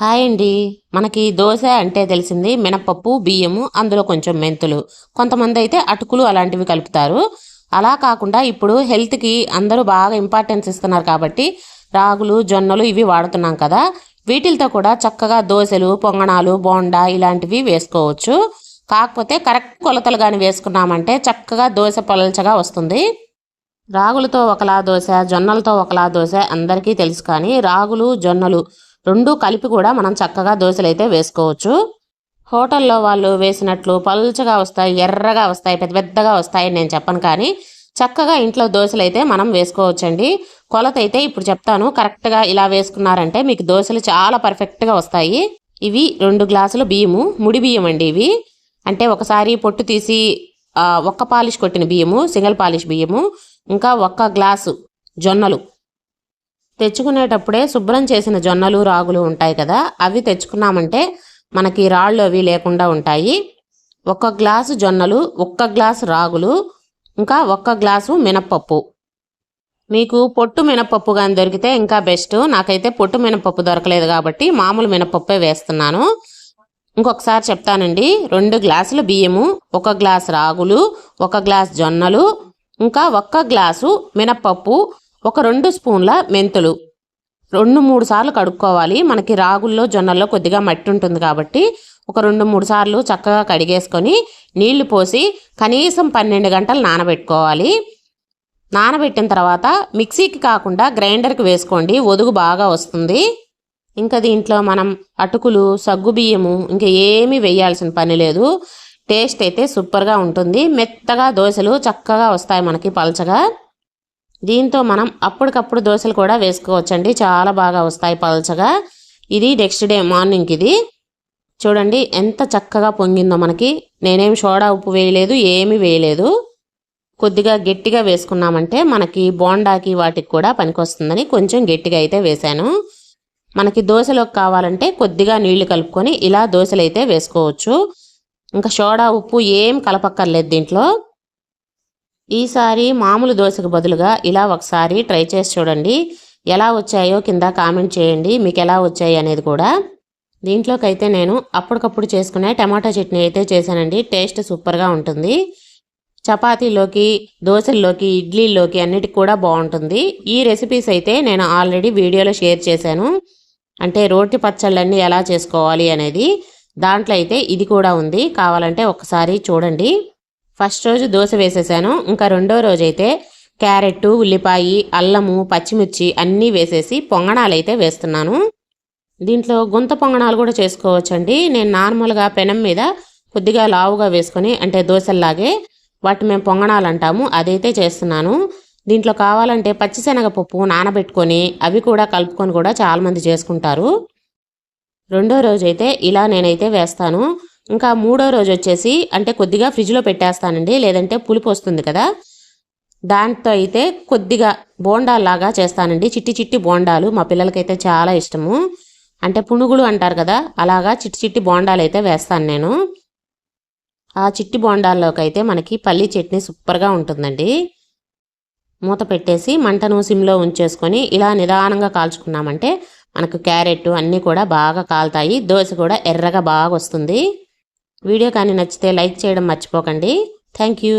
Hi అండి. మనకి దోశ అంటే తెలిసింది మినపప్పు బియ్యము అందులో కొంచెం మెంతులు. కొంతమంది అయితే అటుకులు అలాంటివి కలుపుతారు. అలా కాకుండా ఇప్పుడు హెల్త్కి అందరూ బాగా ఇంపార్టెన్స్ ఇస్తున్నారు కాబట్టి రాగులు జొన్నలు ఇవి వాడుతున్నాం కదా. వీటితో కూడా చక్కగా దోశలు పొంగణాలు బోండా ఇలాంటివి వేసుకోవచ్చు. కాకపోతే కరెక్ట్ కొలతలు కానీ వేసుకున్నామంటే చక్కగా దోశ పొలల్చగా వస్తుంది. రాగులతో ఒకలా దోశ జొన్నలతో ఒకలా దోశ అందరికీ తెలుసు కానీ రాగులు జొన్నలు రెండు కలిపి కూడా మనం చక్కగా దోశలు అయితే వేసుకోవచ్చు. హోటల్లో వాళ్ళు వేసినట్లు పలుచగా వస్తాయి ఎర్రగా వస్తాయి పెద్ద పెద్దగా వస్తాయి నేను చెప్పను కానీ చక్కగా ఇంట్లో దోశలు అయితే మనం వేసుకోవచ్చండి. కొలత అయితే ఇప్పుడు చెప్తాను. కరెక్ట్గా ఇలా వేసుకున్నారంటే మీకు దోశలు చాలా పర్ఫెక్ట్గా వస్తాయి. ఇవి రెండు గ్లాసులు బియ్యము ముడి బియ్యం అండి ఇవి. అంటే ఒకసారి పొట్టు తీసి ఒక్క పాలిష్ కొట్టిన బియ్యము సింగిల్ పాలిష్ బియ్యము ఇంకా ఒక్క గ్లాసు జొన్నలు. తెచ్చుకునేటప్పుడే శుభ్రం చేసిన జొన్నలు రాగులు ఉంటాయి కదా అవి తెచ్చుకున్నామంటే మనకి రాళ్ళు అవి లేకుండా ఉంటాయి. ఒక గ్లాసు జొన్నలు ఒక్క గ్లాసు రాగులు ఇంకా ఒక్క గ్లాసు మినప్పప్పు. మీకు పొట్టు మినపప్పు కానీ దొరికితే ఇంకా బెస్ట్. నాకైతే పొట్టు మినపప్పు దొరకలేదు కాబట్టి మామూలు మినపప్పే వేస్తున్నాను. ఇంకొకసారి చెప్తానండి రెండు గ్లాసుల బియ్యము ఒక గ్లాస్ రాగులు ఒక గ్లాస్ జొన్నలు ఇంకా ఒక్క గ్లాసు మినప్పప్పు ఒక రెండు స్పూన్ల మెంతులు. రెండు మూడు సార్లు కడుక్కోవాలి. మనకి రాగుల్లో జొన్నల్లో కొద్దిగా మట్టి ఉంటుంది కాబట్టి ఒక రెండు మూడు సార్లు చక్కగా కడిగేసుకొని నీళ్ళు పోసి కనీసం పన్నెండు గంటలు నానబెట్టుకోవాలి. నానబెట్టిన తర్వాత మిక్సీకి కాకుండా గ్రైండర్కి వేసుకోండి. ఒదుగు బాగా వస్తుంది. ఇంకా దీంట్లో మనం అటుకులు సగ్గు బియ్యము ఇంకా ఏమీ వేయాల్సిన పని లేదు. టేస్ట్ అయితే సూపర్గా ఉంటుంది. మెత్తగా దోశలు చక్కగా వస్తాయి మనకి పలచగా. దీంతో మనం అప్పటికప్పుడు దోశలు కూడా వేసుకోవచ్చండి. చాలా బాగా వస్తాయి పలచగా. ఇది నెక్స్ట్ డే మార్నింగ్ ఇది. చూడండి ఎంత చక్కగా పొంగిందో మనకి. నేనేం సోడా ఉప్పు వేయలేదు ఏమీ వేయలేదు. కొద్దిగా గట్టిగా వేసుకున్నామంటే మనకి బోండాకి వాటికి కూడా పనికొస్తుందని కొంచెం గట్టిగా అయితే వేశాను. మనకి దోశలోకి కావాలంటే కొద్దిగా నీళ్ళు కలుపుకొని ఇలా దోశలు అయితే వేసుకోవచ్చు. ఇంకా సోడా ఉప్పు ఏం కలపక్కర్లేదు దీంట్లో. ఈసారి మామూలు దోశకు బదులుగా ఇలా ఒకసారి ట్రై చేసి చూడండి. ఎలా వచ్చాయో కింద కామెంట్ చేయండి. మీకు ఎలా వచ్చాయి అనేది కూడా. దీంట్లోకైతే నేను అప్పటికప్పుడు చేసుకునే టమాటా చట్నీ అయితే చేశానండి. టేస్ట్ సూపర్గా ఉంటుంది. చపాతీలోకి దోశల్లోకి ఇడ్లీలోకి అన్నిటికి కూడా బాగుంటుంది. ఈ రెసిపీస్ అయితే నేను ఆల్రెడీ వీడియోలో షేర్ చేశాను. అంటే రోటి పచ్చళ్ళన్నీ ఎలా చేసుకోవాలి అనేది. దాంట్లో అయితే ఇది కూడా ఉంది. కావాలంటే ఒకసారి చూడండి. ఫస్ట్ రోజు దోశ వేసేసాను. ఇంకా రెండో రోజు అయితే క్యారెట్ ఉల్లిపాయ అల్లము పచ్చిమిర్చి అన్నీ వేసేసి పొంగణాలు అయితే వేస్తున్నాను. దీంట్లో గుంత పొంగణాలు కూడా చేసుకోవచ్చండి. నేను నార్మల్గా పెనం మీద కొద్దిగా లావుగా వేసుకొని అంటే దోశల్లాగే వాటి మేము పొంగణాలు అంటాము అదైతే చేస్తున్నాను. దీంట్లో కావాలంటే పచ్చిశనగపప్పు నానబెట్టుకొని అవి కూడా కలుపుకొని కూడా చాలామంది చేసుకుంటారు. రెండో రోజు అయితే ఇలా నేనైతే వేస్తాను. ఇంకా మూడో రోజు వచ్చేసి అంటే కొద్దిగా ఫ్రిడ్జ్లో పెట్టేస్తానండి లేదంటే పులుపు వస్తుంది కదా. దాంతో అయితే కొద్దిగా బోండాల్లాగా చేస్తానండి. చిట్టి చిట్టి బోండాలు మా పిల్లలకైతే చాలా ఇష్టము. అంటే పునుగులు అంటారు కదా అలాగా చిట్టి చిట్టి బోండాలు అయితే వేస్తాను నేను. ఆ చిట్టి బోండాల్లోకి అయితే మనకి పల్లి చట్నీ సూపర్గా ఉంటుందండి. మూత పెట్టేసి మంటను సిమ్లో ఉంచేసుకొని ఇలా నిదానంగా కాల్చుకున్నామంటే మనకు క్యారెట్ అన్నీ కూడా బాగా కాలుతాయి. దోశ కూడా ఎర్రగా బాగా వస్తుంది. వీడియో కానీ నచ్చితే లైక్ చేయడం మర్చిపోకండి. Thank you.